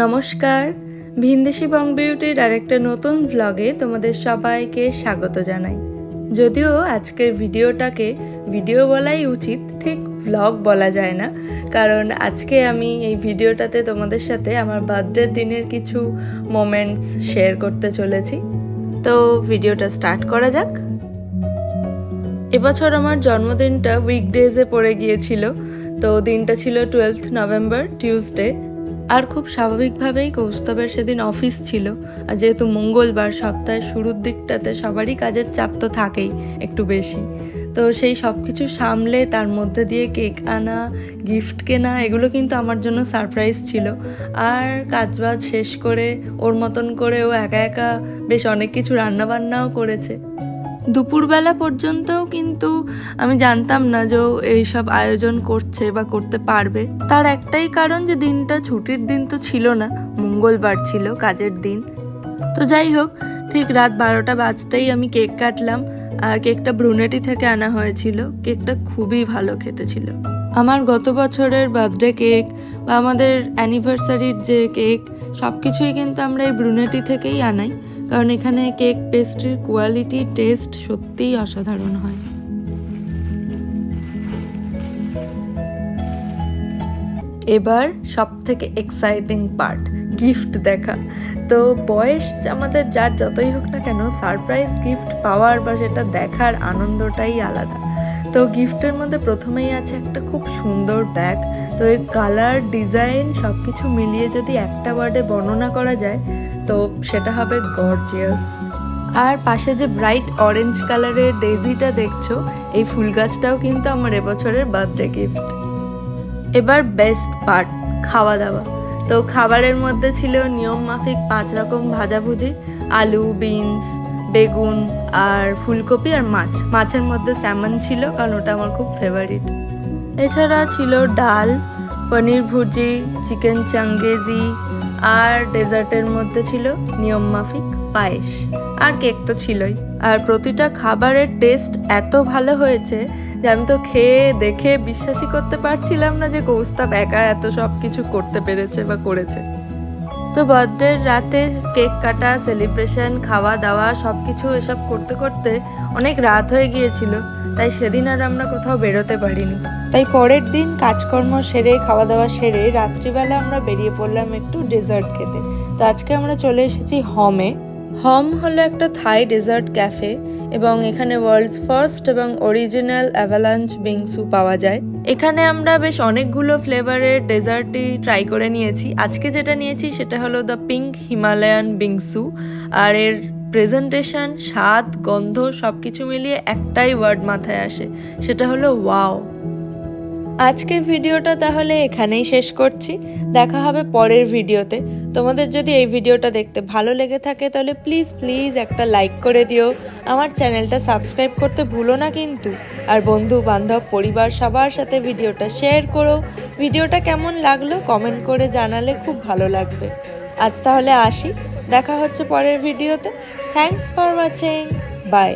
নমস্কার। ভিনদেশি বং বিউটির আরেকটা নতুন ভ্লগে তোমাদের সবাইকে স্বাগত জানাই। যদিও আজকের ভিডিওটাকে ভিডিও বলাই উচিত, ঠিক ভ্লগ বলা যায় না। কারণ আজকে আমি এই ভিডিওটাতে তোমাদের সাথে আমার বার্থডের দিনের কিছু মোমেন্টস শেয়ার করতে চলেছি। তো ভিডিওটা স্টার্ট করা যাক। এবছর আমার জন্মদিনটা উইকডেজে পড়ে গিয়েছিল। তো দিনটা ছিল টুয়েলথ নভেম্বর টিউসডে আর খুব স্বাভাবিকভাবেই কৌস্তবের সেদিন অফিস ছিল। আর যেহেতু মঙ্গলবার, সপ্তাহের শুরুর দিকটাতে সবারই কাজের চাপ তো থাকেই একটু বেশি। তো সেই সব কিছু সামলে তার মধ্যে দিয়ে কেক আনা গিফট কেনা, এগুলো কিন্তু আমার জন্য সারপ্রাইজ ছিল। আর কাজবাজ শেষ করে ওর মতন করে ও একা একা বেশ অনেক কিছু রান্নাবান্নাও করেছে। দুপুরবেলা পর্যন্তও কিন্তু আমি জানতাম না যে এইসব আয়োজন করছে বা করতে পারবে। তার একটাই কারণ যে দিনটা ছুটির দিন তো ছিল না, মঙ্গলবার ছিল কাজের দিন। তো যাই হোক, ঠিক রাত বারোটা বাজতেই আমি কেক কাটলাম। কেকটা ব্রুনেটি থেকে আনা হয়েছিল। কেকটা খুবই ভালো খেতে ছিল। আমার গত বছরের বার্থডে কেক বা আমাদের অ্যানিভার্সারির যে কেক সব কিছুই কিন্তু আমরা এই ব্রুনেটি থেকেই আনাই। কারণ এখানে কেক পেস্ট্রির কোয়ালিটি, টেস্ট সত্যিই অসাধারণ হয়। এবার সব থেকে এক্সাইটিং পার্ট গিফট দেখা। তো বয়স আমাদের যার যতই হোক না কেন সারপ্রাইজ গিফট পাওয়ার বা সেটা দেখার আনন্দটাই আলাদা। তো গিফটের মধ্যে প্রথমেই আছে একটা খুব সুন্দর ব্যাগ। তো এর কালার, ডিজাইন সব কিছু মিলিয়ে যদি একটা ওয়ার্ডে বর্ণনা করা যায়, তো সেটা হবে গর্জিয়াস। আর পাশে যে ব্রাইট অরেঞ্জ কালারের ডেজিটা দেখছ, এই ফুল গাছটাও কিন্তু আমার এবছরের বার্থডে গিফট। এবার বেস্ট পার্ট খাওয়া দাওয়া তো খাবারের মধ্যে ছিল নিয়ম মাফিক পাঁচ রকম ভাজাভুজি, আলু, বিনস বেগুন আর ফুলকপি আর মাছ। মাছের মধ্যে স্যামন ছিল, কারণ ওটা আমার খুব ফেভারিট এছাড়া ছিল ডাল, পনির ভুজি, চিকেন চাঙ্গেজি আর ডেজার্টের মধ্যে ছিল নিয়ম মাফিক পায়েস। আর কেক তো ছিলই। আর প্রতিটা খাবারের টেস্ট এত ভালো হয়েছে যে আমি তো খেয়ে দেখে বিশ্বাসই করতে পারছিলাম না যে কৌস্তাব একা এত সব কিছু করতে পেরেছে বা করেছে। তো বার্থডের রাতে কেক কাটা সেলিব্রেশন খাওয়া দাওয়া সব কিছু এসব করতে করতে অনেক রাত হয়ে গিয়েছিল। তাই সেদিন আর আমরা কোথাও বেরোতে পারিনি। তাই পরের দিন কাজকর্ম সেরে খাওয়া দাওয়া সেরে রাত্রিবেলা আমরা বেরিয়ে পড়লাম একটু ডেজার্ট খেতে। তো আজকে আমরা চলে এসেছি হমে। হম হলো একটা থাই ডেজার্ট ক্যাফে এবং এখানে ওয়ার্ল্ডস ফার্স্ট এবং অরিজিনাল অ্যাভালাঞ্চ বিংসু পাওয়া যায়। এখানে আমরা বেশ অনেকগুলো ফ্লেভারের ডেজার্টই ট্রাই করে নিয়েছি। আজকে যেটা নিয়েছি সেটা হলো দ্য পিঙ্ক হিমালয়ান বিংসু আর এর প্রেজেন্টেশন স্বাদ, গন্ধ সব কিছু মিলিয়ে একটাই ওয়ার্ড মাথায় আসে। সেটা হলো ওয়াও আজকের ভিডিওটা তাহলে এখানেই শেষ করছি। দেখা হবে পরের ভিডিওতে। তোমাদের যদি এই ভিডিওটা দেখতে ভালো লেগে থাকে তাহলে প্লিজ প্লিজ একটা লাইক করে দিও। আমার চ্যানেলটা সাবস্ক্রাইব করতে ভুলো না কিন্তু। আর বন্ধু, বান্ধব, পরিবার, সবার সাথে ভিডিওটা শেয়ার করো। ভিডিওটা কেমন লাগল কমেন্ট করে জানালে খুব ভালো লাগবে। আজ তাহলে আসি। দেখা হচ্ছে পরের ভিডিওতে। Thanks for watching by